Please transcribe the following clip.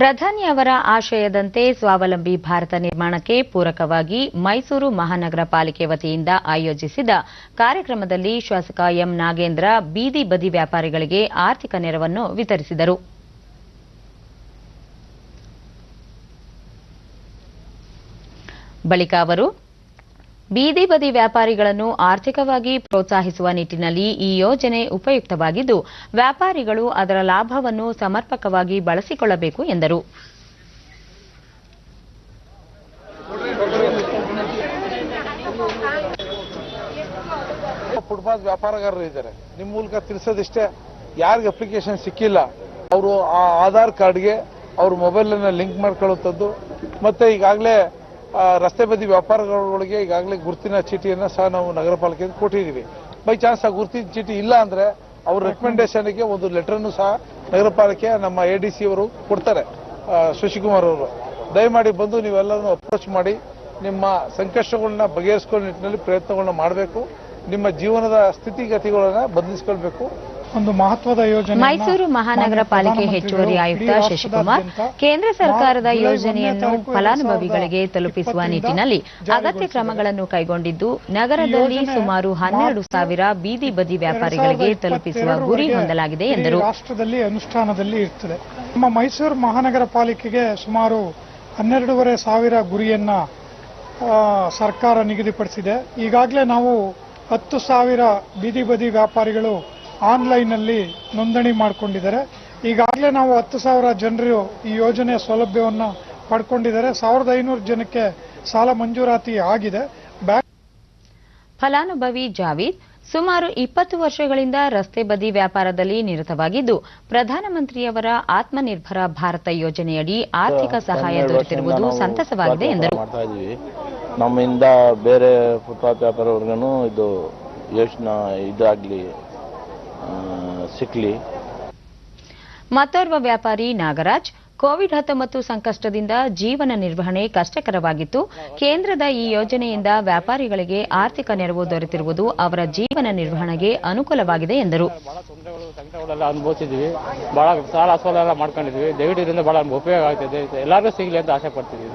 ಪ್ರಧಾನಿ ಅವರ ಆಶಯದಂತೆ ಸ್ವಾವಲಂಬಿ ಭಾರತ ನಿರ್ಮಾಣಕ್ಕೆ ಪೂರಕವಾಗಿ ಮೈಸೂರು ಮಹಾನಗರ ಪಾಲಿಕೆ ವತಿಯಿಂದ ಆಯೋಜಿಸಿದ ಕಾರ್ಯಕ್ರಮದಲ್ಲಿ ಶಾಸಕ ಎಂ ನಾಗೇಂದ್ರ ಬೀದಿ ಬದಿ ವ್ಯಾಪಾರಿಗಳಿಗೆ ಆರ್ಥಿಕ ನೆರವನ್ನು ವಿತರಿಸಿದರು. ಬಳಿಕ ಅವರು ಬೀದಿ ಬದಿ ವ್ಯಾಪಾರಿಗಳನ್ನು ಆರ್ಥಿಕವಾಗಿ ಪ್ರೋತ್ಸಾಹಿಸುವ ನಿಟ್ಟಿನಲ್ಲಿ ಈ ಯೋಜನೆ ಉಪಯುಕ್ತವಾಗಿದ್ದು, ವ್ಯಾಪಾರಿಗಳು ಅದರ ಲಾಭವನ್ನು ಸಮರ್ಪಕವಾಗಿ ಬಳಸಿಕೊಳ್ಳಬೇಕು ಎಂದರು. ಫುಟ್ಪಾತ್ ವ್ಯಾಪಾರಗಾರರು ಇದ್ದಾರೆ. ನಿಮ್ಮ ಮೂಲಕ ತಿಳಿಸೋದಿಷ್ಟೇ, ಯಾರಿಗೆ ಅಪ್ಲಿಕೇಶನ್ ಸಿಕ್ಕಿಲ್ಲ. ಅವರು ಆ ಆಧಾರ್ ಕಾರ್ಡ್ಗೆ ಅವ್ರ ಮೊಬೈಲನ್ನ ಲಿಂಕ್ ಮಾಡ್ಕೊಳ್ಳುವಂಥದ್ದು ಮತ್ತೆ ಈಗಾಗಲೇ ರಸ್ತೆ ಬದಿ ವ್ಯಾಪಾರಗಳೊಳಗೆ ಈಗಾಗಲೇ ಗುರುತಿನ ಚೀಟಿಯನ್ನು ಸಹ ನಾವು ನಗರ ಪಾಲಿಕೆಯಿಂದ ಕೊಟ್ಟಿದ್ದೀವಿ. ಬೈ ಚಾನ್ಸ್ ಆ ಗುರುತಿನ ಚೀಟಿ ಇಲ್ಲ ಅಂದ್ರೆ ಅವ್ರ ರೆಕಮೆಂಡೇಶನ್ಗೆ ಒಂದು ಲೆಟರ್ನು ಸಹ ನಗರ ಪಾಲಿಕೆ ನಮ್ಮ ಎ ಡಿ ಸಿ ಅವರು ಕೊಡ್ತಾರೆ ಶಶಿಕುಮಾರ್ ಅವರು. ದಯಮಾಡಿ ಬಂದು ನೀವೆಲ್ಲರನ್ನು ಅಪ್ರೋಚ್ ಮಾಡಿ, ನಿಮ್ಮ ಸಂಕಷ್ಟಗಳನ್ನ ಬಗೆಹರಿಸ್ಕೊಳ್ಳೋ ನಿಟ್ಟಿನಲ್ಲಿ ಪ್ರಯತ್ನಗಳನ್ನ ಮಾಡಬೇಕು, ನಿಮ್ಮ ಜೀವನದ ಸ್ಥಿತಿಗತಿಗಳನ್ನ ಬದಲಿಸ್ಕೊಳ್ಬೇಕು. ಒಂದು ಮಹತ್ವದ ಯೋಜನೆ ಮೈಸೂರು ಮಹಾನಗರ ಪಾಲಿಕೆ ಹೆಚ್ಚುವರಿ ಆಯುಕ್ತ ಶಶಿಕುಮಾರ್ ಕೇಂದ್ರ ಸರ್ಕಾರದ ಯೋಜನೆಯನ್ನು ಫಲಾನುಭವಿಗಳಿಗೆ ತಲುಪಿಸುವ ನಿಟ್ಟಿನಲ್ಲಿ ಅಗತ್ಯ ಕ್ರಮಗಳನ್ನು ಕೈಗೊಂಡಿದ್ದು ನಗರದಲ್ಲಿ ಸುಮಾರು ಹನ್ನೆರಡು ಸಾವಿರ ಬೀದಿ ಬದಿ ವ್ಯಾಪಾರಿಗಳಿಗೆ ತಲುಪಿಸುವ ಗುರಿ ಹೊಂದಲಾಗಿದೆ ಎಂದರು. ರಾಷ್ಟ್ರದಲ್ಲಿ ಅನುಷ್ಠಾನದಲ್ಲಿ ಇರ್ತದೆ. ನಮ್ಮ ಮೈಸೂರು ಮಹಾನಗರ ಪಾಲಿಕೆಗೆ ಸುಮಾರು ಹನ್ನೆರಡೂವರೆ ಸಾವಿರ ಗುರಿಯನ್ನ ಸರ್ಕಾರ ನಿಗದಿಪಡಿಸಿದೆ. ಈಗಾಗಲೇ ನಾವು ಹತ್ತು ಸಾವಿರ ಬೀದಿ ಬದಿ ವ್ಯಾಪಾರಿಗಳು ಆನ್ಲೈನಲ್ಲಿ ನೋಂದಣಿ ಮಾಡಿಕೊಂಡಿದ್ದಾರೆ. ಈಗಾಗಲೇ ನಾವು ಹತ್ತು ಸಾವಿರ ಜನರು ಈ ಯೋಜನೆಯ ಸೌಲಭ್ಯವನ್ನು ಪಡ್ಕೊಂಡಿದ್ದಾರೆ. ಸಾವಿರದ ಐನೂರು ಜನಕ್ಕೆ ಸಾಲ ಮಂಜೂರಾತಿ ಆಗಿದೆ. ಫಲಾನುಭವಿ ಜಾವೀದ್ ಸುಮಾರು ಇಪ್ಪತ್ತು ವರ್ಷಗಳಿಂದ ರಸ್ತೆ ಬದಿ ವ್ಯಾಪಾರದಲ್ಲಿ ನಿರತವಾಗಿದ್ದು ಪ್ರಧಾನಮಂತ್ರಿಯವರ ಆತ್ಮನಿರ್ಭರ ಭಾರತ ಯೋಜನೆಯಡಿ ಆರ್ಥಿಕ ಸಹಾಯ ದೊರೆತಿರುವುದು ಸಂತಸವಾಗಿದೆ ಎಂದರು. ನಮ್ಮಿಂದ ಬೇರೆ ಫುಟ್ಪಾತ್ ವ್ಯಾಪಾರವರ್ಗನು ಇದು ಯೋಜನಾ ಇದಾಗ್ಲಿ ಸಿಕ್ಲಿ. ಮತ್ತೋರ್ವ ವ್ಯಾಪಾರಿ ನಾಗರಾಜ್ ಕೋವಿಡ್ ಹತ್ತೊಂಬತ್ತು ಸಂಕಷ್ಟದಿಂದ ಜೀವನ ನಿರ್ವಹಣೆ ಕಷ್ಟಕರವಾಗಿತ್ತು. ಕೇಂದ್ರದ ಈ ಯೋಜನೆಯಿಂದ ವ್ಯಾಪಾರಿಗಳಿಗೆ ಆರ್ಥಿಕ ನೆರವು ದೊರೆತಿರುವುದು ಅವರ ಜೀವನ ನಿರ್ವಹಣೆಗೆ ಅನುಕೂಲವಾಗಿದೆ ಎಂದರು. ಬಹಳ ತೊಂದರೆಗಳು ಸಂಕಟಗಳೆಲ್ಲ ಅನುಭವಿಸಿದ್ವಿ. ಬಹಳ ಸಾಲ ಸೋಲ ಎಲ್ಲ ಮಾಡ್ಕೊಂಡಿದ್ವಿ. ದಯವಿಟ್ಟು ಇದರಿಂದ ಬಹಳ ಉಪಯೋಗ ಆಗ್ತಿದೆ. ಎಲ್ಲರಿಗೂ ಸಿಗಲಿ ಅಂತ ಆಸೆ ಪಡ್ತಿದ್ವಿ.